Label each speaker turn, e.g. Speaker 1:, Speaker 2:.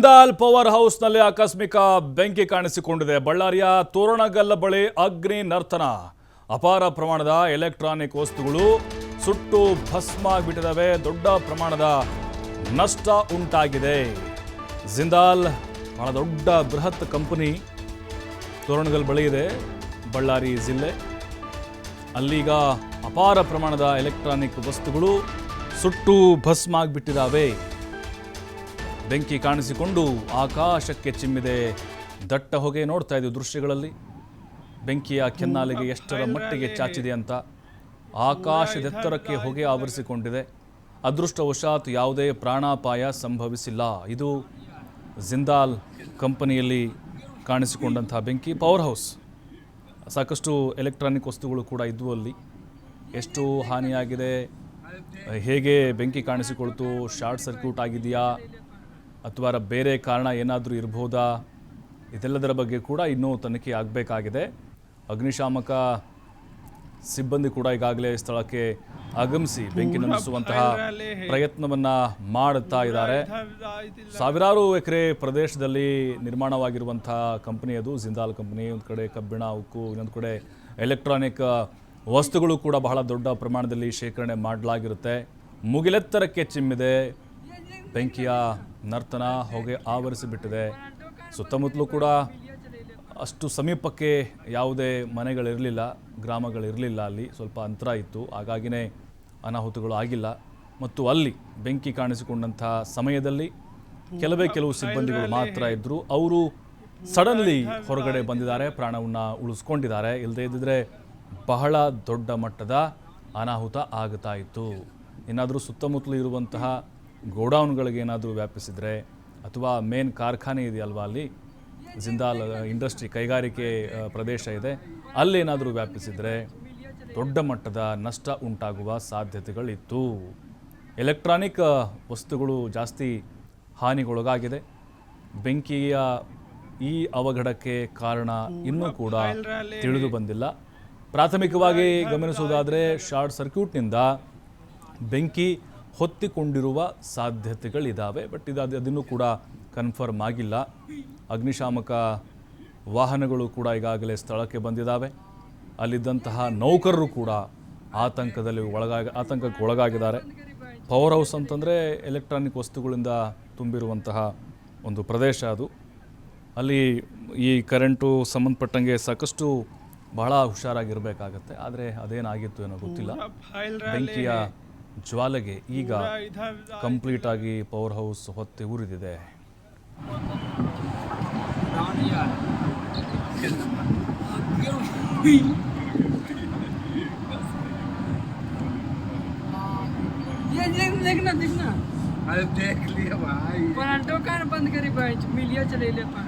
Speaker 1: Jindal power ಹೌಸ್ನಲ್ಲಿ ಆಕಸ್ಮಿಕ ಬೆಂಕಿ ಕಾಣಿಸಿಕೊಂಡಿದೆ. ಬಳ್ಳಾರಿಯ ತೋರಣಗಲ್ಲ ಬಳಿ ಅಗ್ನಿ ನರ್ತನ. ಅಪಾರ ಪ್ರಮಾಣದ ಎಲೆಕ್ಟ್ರಾನಿಕ್ ವಸ್ತುಗಳು ಸುಟ್ಟು ಭಸ್ಮ ಆಗಿಬಿಟ್ಟಿದ್ದಾವೆ ದೊಡ್ಡ ಪ್ರಮಾಣದ ನಷ್ಟ ಉಂಟಾಗಿದೆ. ಜಿಂದಾಲ್ ಬಹಳ ದೊಡ್ಡ ಬೃಹತ್ ಕಂಪನಿ ತೋರಣಗಲ್ ಬಳಿ ಇದೆ ಬಳ್ಳಾರಿ ಜಿಲ್ಲೆ. ಅಲ್ಲೀಗ ಅಪಾರ ಪ್ರಮಾಣದ ಎಲೆಕ್ಟ್ರಾನಿಕ್ ವಸ್ತುಗಳು ಸುಟ್ಟು ಭಸ್ಮ ಆಗಿಬಿಟ್ಟಿದ್ದಾವೆ ಬೆಂಕಿ ಕಾಣಿಸಿಕೊಂಡು ಆಕಾಶಕ್ಕೆ ಚಿಮ್ಮಿದೆ. ದಟ್ಟ ಹೊಗೆ ನೋಡ್ತಾ ಇದ್ದೀವಿ ದೃಶ್ಯಗಳಲ್ಲಿ. ಬೆಂಕಿಯ ಕೆನ್ನಾಲಿಗೆ ಎಷ್ಟರ ಮಟ್ಟಿಗೆ ಚಾಚಿದೆ ಅಂತ. ಆಕಾಶದೆತ್ತರಕ್ಕೆ ಹೊಗೆ ಆವರಿಸಿಕೊಂಡಿದೆ. ಅದೃಷ್ಟವಶಾತ್ ಯಾವುದೇ ಪ್ರಾಣಾಪಾಯ ಸಂಭವಿಸಿಲ್ಲ. ಇದು ಜಿಂದಾಲ್ ಕಂಪನಿಯಲ್ಲಿ ಕಾಣಿಸಿಕೊಂಡಂತಹ ಬೆಂಕಿ ಪವರ್ ಹೌಸ್ ಸಾಕಷ್ಟು ಎಲೆಕ್ಟ್ರಾನಿಕ್ ವಸ್ತುಗಳು ಕೂಡ ಇದ್ವು ಅಲ್ಲಿ. ಎಷ್ಟು ಹಾನಿಯಾಗಿದೆ? ಹೇಗೆ ಬೆಂಕಿ ಕಾಣಿಸಿಕೊಳ್ತು? ಶಾರ್ಟ್ ಸರ್ಕ್ಯೂಟ್ ಆಗಿದೆಯಾ? ಅಥವಾ ಬೇರೆ ಕಾರಣ ಏನಾದರೂ ಇರಬಹುದಾ ಇದೆಲ್ಲದರ ಬಗ್ಗೆ ಕೂಡ ಇನ್ನೂ ತನಿಖೆ ಆಗಬೇಕಾಗಿದೆ. ಅಗ್ನಿಶಾಮಕ ಸಿಬ್ಬಂದಿ ಕೂಡ ಈಗಾಗಲೇ ಸ್ಥಳಕ್ಕೆ ಆಗಮಿಸಿ ಬೆಂಕಿ ನಂದಿಸುವಂತಹ ಪ್ರಯತ್ನವನ್ನು ಮಾಡುತ್ತಾ ಇದ್ದಾರೆ. ಸಾವಿರಾರು ಎಕರೆ ಪ್ರದೇಶದಲ್ಲಿ ನಿರ್ಮಾಣವಾಗಿರುವಂತಹ ಕಂಪನಿ ಅದು ಜಿಂದಾಲ್ ಕಂಪನಿ ಒಂದು ಕಡೆ ಕಬ್ಬಿಣ ಉಕ್ಕು ಇನ್ನೊಂದು ಕಡೆ ಎಲೆಕ್ಟ್ರಾನಿಕ್ ವಸ್ತುಗಳು ಕೂಡ ಬಹಳ ದೊಡ್ಡ ಪ್ರಮಾಣದಲ್ಲಿ ಶೇಖರಣೆ ಮಾಡಲಾಗಿರುತ್ತೆ. ಮುಗಿಲೆತ್ತರಕ್ಕೆ ಚಿಮ್ಮಿದೆ. ಬೆಂಕಿಯ ನರ್ತನ ಹೊಗೆ ಆವರಿಸಿಬಿಟ್ಟಿದೆ. ಸುತ್ತಮುತ್ತಲೂ ಕೂಡ ಅಷ್ಟು ಸಮೀಪಕ್ಕೆ ಯಾವುದೇ ಮನೆಗಳಿರಲಿಲ್ಲ, ಗ್ರಾಮಗಳಿರಲಿಲ್ಲ ಅಲ್ಲಿ. ಸ್ವಲ್ಪ ಅಂತರ ಇತ್ತು. ಹಾಗಾಗಿನೇ ಅನಾಹುತಗಳು ಆಗಿಲ್ಲ. ಮತ್ತು ಅಲ್ಲಿ ಬೆಂಕಿ ಕಾಣಿಸಿಕೊಂಡಂಥ ಸಮಯದಲ್ಲಿ ಕೆಲವೇ ಕೆಲವು ಸಿಬ್ಬಂದಿಗಳು ಮಾತ್ರ ಇದ್ದರು. ಅವರು ಸಡನ್ಲಿ ಹೊರಗಡೆ ಬಂದಿದ್ದಾರೆ, ಪ್ರಾಣವನ್ನು ಉಳಿಸ್ಕೊಂಡಿದ್ದಾರೆ. ಇಲ್ಲದೇ ಇದ್ದಿದ್ರೆ ಬಹಳ ದೊಡ್ಡ ಮಟ್ಟದ ಅನಾಹುತ ಆಗುತ್ತಾ ಇತ್ತು. ಏನಾದರೂ ಸುತ್ತಮುತ್ತಲು ಇರುವಂತಹ ಗೋಡೌನ್ಗಳಿಗೆ ಏನಾದರೂ ವ್ಯಾಪಿಸಿದರೆ ಅಥವಾ ಮೇನ್ ಕಾರ್ಖಾನೆ ಇದೆಯಲ್ವಾ ಅಲ್ಲಿ? ಜಿಂದಾಲ್ ಇಂಡಸ್ಟ್ರಿ ಕೈಗಾರಿಕೆ ಪ್ರದೇಶ ಇದೆ. ಅಲ್ಲೇನಾದರೂ ವ್ಯಾಪಿಸಿದರೆ ದೊಡ್ಡ ಮಟ್ಟದ ನಷ್ಟ ಉಂಟಾಗುವ ಸಾಧ್ಯತೆಗಳಿತ್ತು. ಎಲೆಕ್ಟ್ರಾನಿಕ್ ವಸ್ತುಗಳು ಜಾಸ್ತಿ ಹಾನಿಗೊಳಗಾಗಿದೆ. ಬೆಂಕಿಯ ಈ ಅವಘಡಕ್ಕೆ ಕಾರಣ ಇನ್ನೂ ಕೂಡ ತಿಳಿದು ಬಂದಿಲ್ಲ. ಪ್ರಾಥಮಿಕವಾಗಿ ಗಮನಿಸುವುದಾದರೆ ಶಾರ್ಟ್ ಸರ್ಕ್ಯೂಟ್ನಿಂದ ಬೆಂಕಿ ಹೊತ್ತಿಕೊಂಡಿರುವ ಸಾಧ್ಯತೆಗಳಿದ್ದಾವೆ ಬಟ್ ಇದು ಅದು ಅದನ್ನೂ ಕೂಡ ಕನ್ಫರ್ಮ್ ಆಗಿಲ್ಲ. ಅಗ್ನಿಶಾಮಕ ವಾಹನಗಳು ಕೂಡ ಈಗಾಗಲೇ ಸ್ಥಳಕ್ಕೆ ಬಂದಿದ್ದಾವೆ ಅಲ್ಲಿದ್ದಂತಹ ನೌಕರರು ಕೂಡ ಆತಂಕದಲ್ಲಿ ಒಳಗಾಗಿ ಆತಂಕಕ್ಕೆ ಒಳಗಾಗಿದ್ದಾರೆ. ಪವರ್ ಹೌಸ್ ಅಂತಂದರೆ ಎಲೆಕ್ಟ್ರಾನಿಕ್ ವಸ್ತುಗಳಿಂದ ತುಂಬಿರುವಂತಹ ಒಂದು ಪ್ರದೇಶ ಅದು. ಅಲ್ಲಿ ಈ ಕರೆಂಟು ಸಂಬಂಧಪಟ್ಟಂಗೆ ಸಾಕಷ್ಟು ಬಹಳ ಹುಷಾರಾಗಿರಬೇಕಾಗತ್ತೆ. ಆದರೆ ಅದೇನಾಗಿತ್ತು ಏನೋ ಗೊತ್ತಿಲ್ಲ. ಬೆಂಕಿಯ ಜ್ವಾಲೆಗೆ ಈಗ ಕಂಪ್ಲೀಟ್ ಆಗಿ ಪವರ್ ಹೌಸ್ ಹೊತ್ತಿ ಉರಿದಿದೆ
Speaker 2: ये ये देखना देखना
Speaker 3: अरे देख लिया भाई
Speaker 2: पर दुकान बंद करी भाई मिलिया चले ले पर